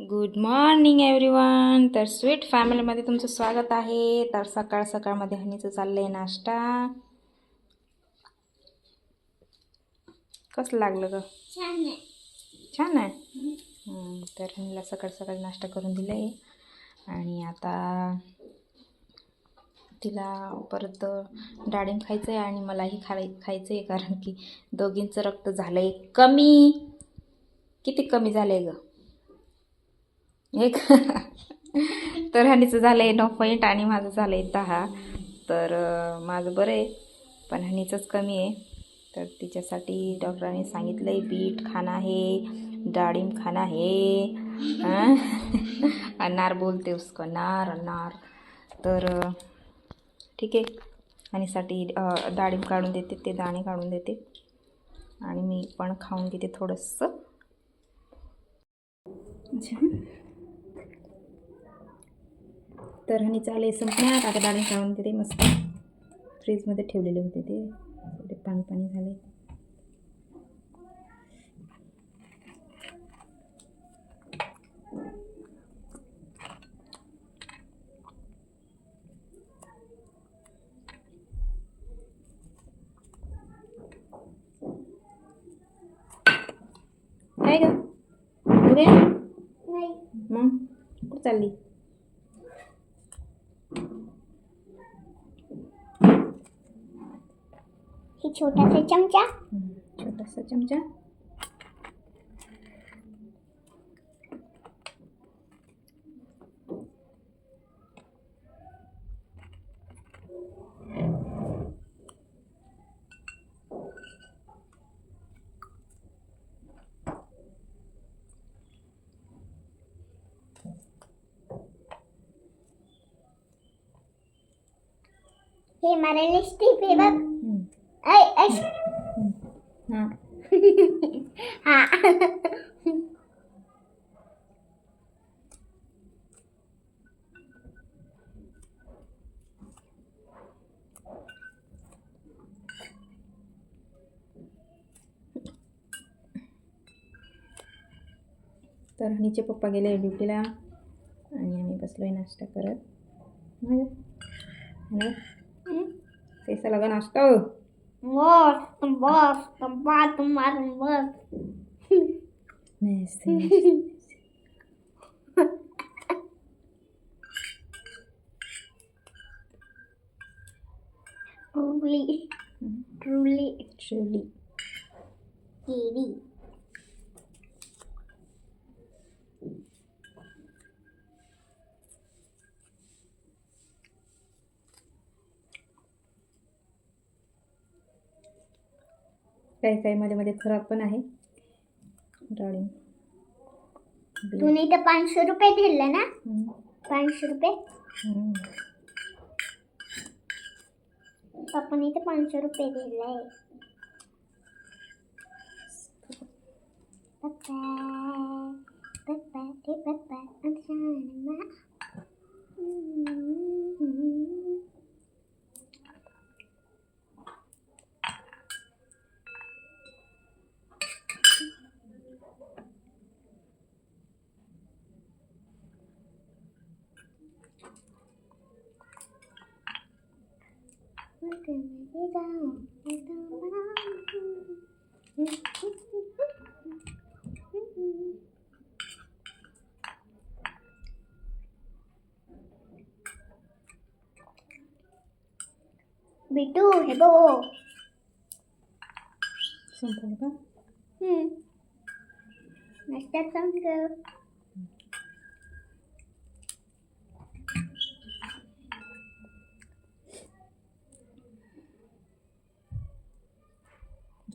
Good morning everyone तर sweet फॅमिलीमध्ये तुमचं स्वागत आहे. तर सकाळ सकाळमध्ये हनीचं चाललं आहे नाश्ता. कसं लागलं ग? छान आहे. छान आहे? तर हनीला सकाळ सकाळी नाश्ता करून दिलं आहे आणि आता तिला परत डाळिंब खायचं आहे आणि मलाही खाय खायचं आहे कारण की दोघींचं रक्त झालं आहे कमी. किती कमी झालं आहे ग? एक. तर हनीचं झालं आहे नऊ पॉईंट आणि माझं झालं आहे दहा. तर माझं बरं आहे पण हनीचंच कमी आहे. तर तिच्यासाठी डॉक्टरांनी सांगितलं आहे बीट खाणं आहे डाळिंब खाणं आहे. अनार बोलते उसको अनार अनार. तर ठीक आहे. हनीसाठी डाळिंब काढून देते ते दाणे काढून देते. आणि मी पण खाऊन घेते थोडंसं. अच्छा. तर हनी चाले संपण्यात आता डाळिंब काढून देते मस्त. फ्रीजमध्ये ठेवलेले होते ते. थोडे पाणी पाणी झाले. काय ग मग? कुठं चालली? छोटासा चमचा. हम्म, छोटासा चमचा. हे मारा लिपस्टिक आहे बघ. हम्म, ऐ ऐश हां हा तर हनीचे पप्पा गेले ड्युटीला आणि आम्ही बसलो आहे नाश्ता करत मग हनी कैसा Most, most, tambor, tomar, most. Nice. Truly. Truly. Truly. Truly. काही काही मध्ये मध्ये खराब पण आहे. डाळिंब तुम्ही तर पाचशे रुपये दिले ना? पाचशे रुपये. पप्पानी तर पाचशे रुपये दिले. पप्पा. बिटू हे बघ संपलं का हम्म.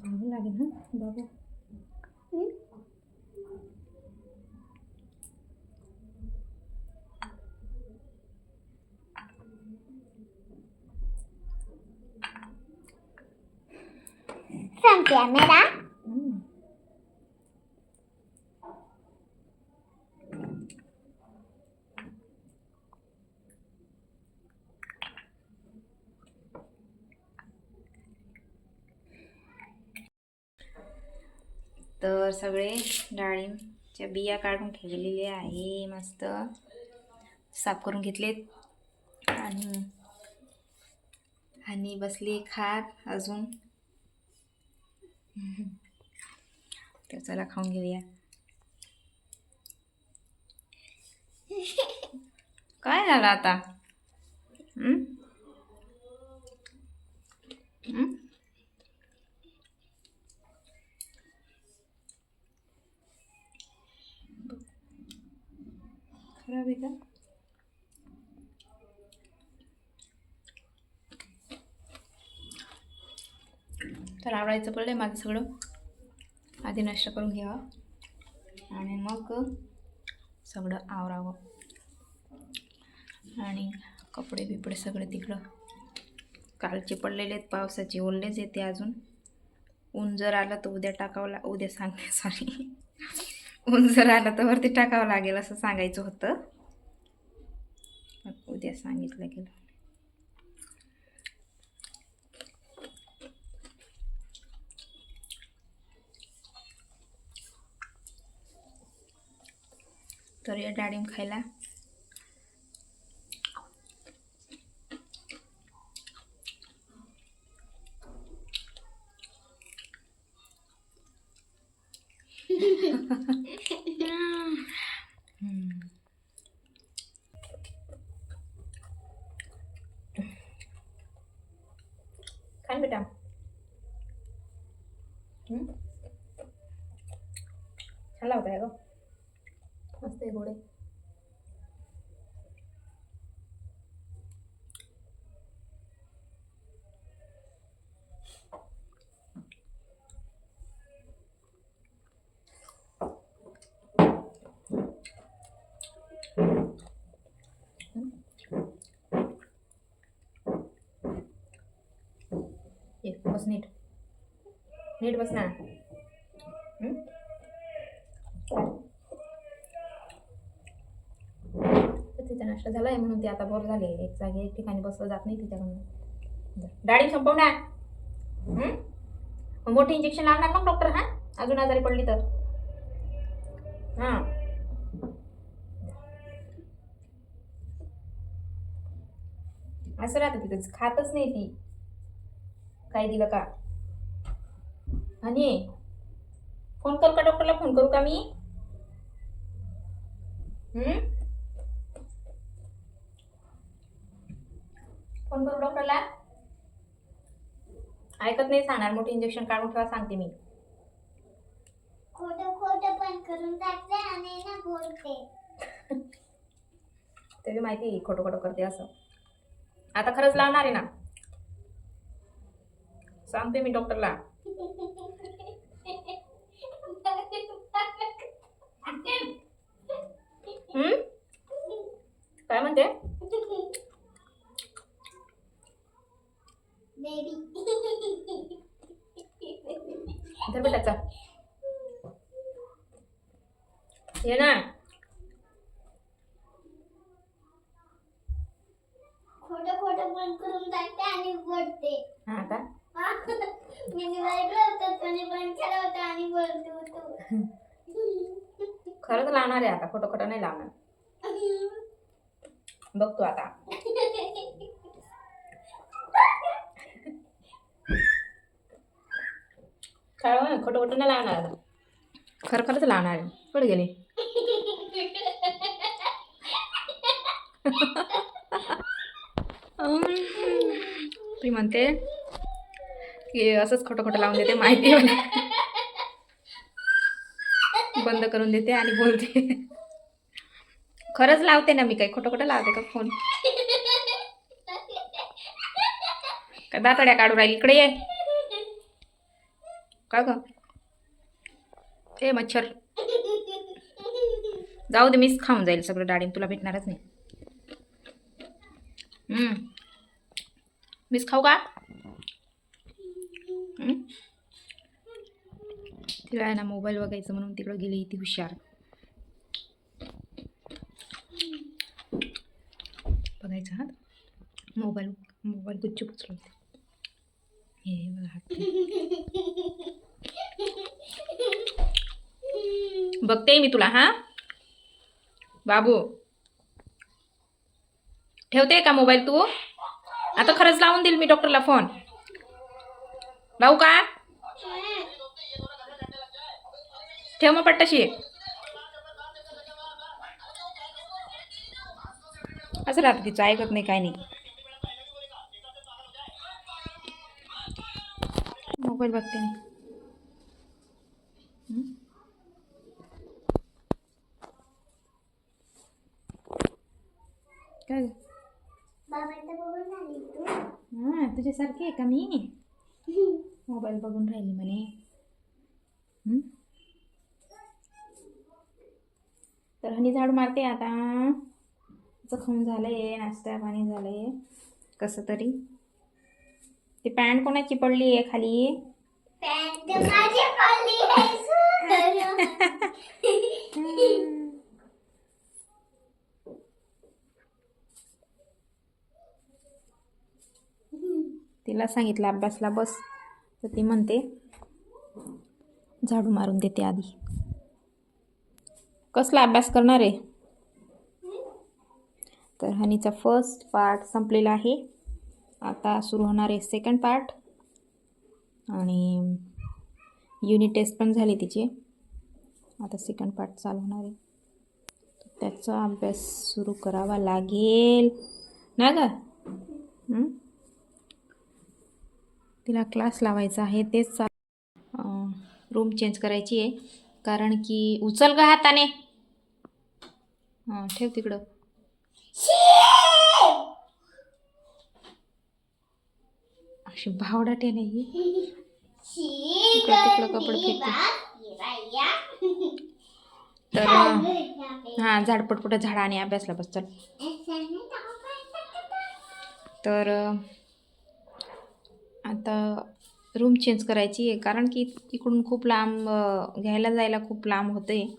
नाश्त्यात संपलं धुवावं लागेल ना तर सगळे डाळिंबच्या बिया काढून ठेवलेले आहे मस्त. साफ करून घेतलेत. आणि आणि बसली खात अजून. तर चला खाऊन घेऊया. काय झालं आता? खराब आहे का तर आवडायचं पडलं आहे माझं सगळं. आधी नष्ट करून घ्यावं. आणि मग सगळं आवरावं. आणि कपडे बिपडे सगळे तिकडं. कालचे पडलेले आहेत पावसाचे. ओललेच येते अजून. ऊन जर आलं तर उद्या टाकावला उद्या सांगते सॉरी ऊन जर आलं तर वरती टाकावं लागेल असं सांगायचं होतं. उद्या सांगितलं गेलं. तर या डाळिंब खायला हम्म. खा ना बेटा हम्म? छान लावताय गं मस्त आहे गोडे ये बस नीट नीट बस ना. तिचा नाश्ता झाला आहे म्हणून ते आता बोर झाले. एक जागी एक ठिकाणी बसलं जात नाही तिच्याकडून. डाळी संपव ना. मोठे मोठी इंजेक्शन लावणार मग डॉक्टर हा? अजून आजारी पडली तर. हां. असं राहतं तिथंच. खातच नाही ती. काय दिलं का? आणि फोन करू का डॉक्टरला? फोन करू का मी? हम्म? फोन करू डॉक्टरला? ऐकत नाही सांगणार मोठे इंजेक्शन काढून ठेवा सांगते मी. खोटं खोटं पण करून टाकते आणि ना बोलते. तरी माहिती आहे खोटं खोटं करते असं. आता खरंच लावणार आहे ना. सांगते मी डॉक्टरला? काय म्हणते बेबी धर बेटा चल ये ना खोटं खोटं पण करून टाकते आणि बोलते हा का मी निवडलं होतं त्याने पण केलं होतं आणि बोलतो होतो खरंच लावणार आहे आता खोटं खोटं नाही लावणार. बघतो आता. खरं खोटं खोटं नाही लावणार आता. खरं खरंच लावणार आहे. कुठे गेली? ती म्हणते की असंच खोटं खोटं लावून देते माहिती आहे मला. बंद करून देते आणि बोलते. खरंच लावते ना मी काही खोटं खोटं लावते का फोन? का दातड्या काढून राहील? इकडे ये. का ग? ए मच्छर. जाऊ दे मीच खाऊन जाईल सगळं डाळिंब तुला भेटणारच नाही. मीच खाऊ का? हम्म? तिला आहे ना मोबाईल बघायचं म्हणून तिकडं गेली ती हुशार. बघायचं हात मोबाईल मोबाईल गुच्छ उचलते हे बघा हात. बघते मी तुला हा? बाबू. ठेवते का मोबाईल तू? आता खरंच लावून देईल मी डॉक्टरला फोन. लावू का? ठेव मग पट्टाशी. असं राहतं तिचं ऐकत नाही काय नाही. मोबाईल बघते मी? काय हां तुझ्यासारखी आहे का मी? मोबाईल बघून राहिली म्हणे हं? तर हनी झाडू मारते आता. तिचं खाऊन झालंय नाश्ता पाणी झालंय. कसं तरी. ती पॅन्ट कोणाची पडली आहे खाली? आहे तिला सांगितलं अभ्यासला बस. तर ती म्हणते झाडू मारून देते आधी. कसला अभ्यास करणार आहे? तर हनीचा फर्स्ट पार्ट संपलेला आहे. आता सुरू होणार आहे सेकंड पार्ट आणि युनिट टेस्ट पण झाली तिची. आता सेकंड पार्ट चालू होणार आहे. त्याचा अभ्यास सुरू करावा लागेल. ना ग? तिला क्लास लावायचा आहे तेच रूम चेंज करायची आहे. कारण की उचल ग हाताने. हां ठेव तिकडं. अशी भावडाटे नाही तिकडं तिकडं कपडे फेकते. तर हां झाडपटपट झाडा आणि अभ्यासला बस चल. तर आता रूम चेंज करायची आहे. कारण की इकडून खूप लांब घ्यायला जायला खूप लांब होते.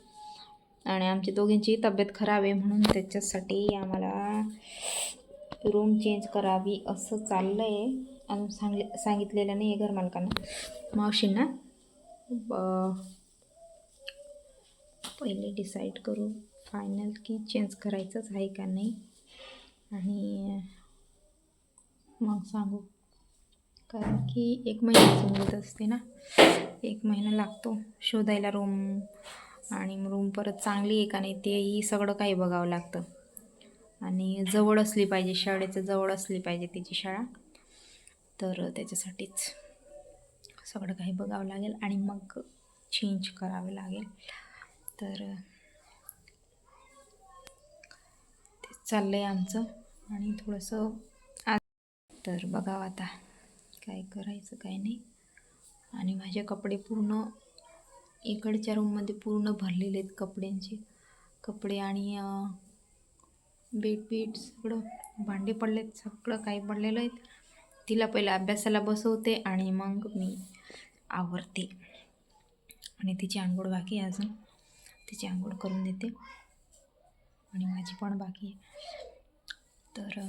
आणि आमची दोघींची तब्येत खराब आहे म्हणून त्याच्यासाठी आम्हाला रूम चेंज करावी असं चाललं आहे अजून सांगले सांगितलेलं नाही आहे घरमालकांना. मावशींना? ब- पहिले डिसाईड करू. फायनल की चेंज करायचंच आहे का नाही. आणि मग सांगू. कारण की एक महिन्याची मुदत असते ना. एक महिना लागतो शोधायला रूम आणि रूम परत चांगली आहे का नाही तेही सगळं काही बघावं लागतं. आणि जवळ असली पाहिजे शाळेचं जवळ असली पाहिजे तिची शाळा. तर त्याच्यासाठीच सगळं काही बघावं लागेल आणि मग चेंज करावे लागेल. तर ते चाललं आहे आमचं आणि थोडंसं आ तर बघावं आता. काय करायचं काय नाही. आणि माझे कपडे पूर्ण इकडच्या रूममध्ये पूर्ण भरलेले आहेत कपड्यांचे. कपडे आणि बेटबीट सगळं भांडे पडलेत सगळं काही पडलेलं आहेत. तिला पहिलं अभ्यासाला बसवते आणि मग मी आवरते. आणि तिची आंघोळ बाकी आहे अजून. तिची आंघोळ करून देते. आणि माझी पण बाकी आहे. तर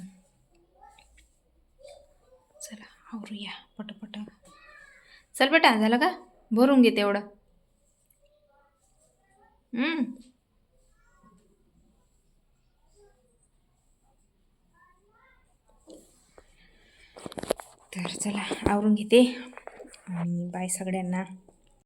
चला. आवरूया पटपट. चल बेटा झालं का? भरून घे तेवढं. तर चला आवरून घेते. आणि बाय सगळ्यांना.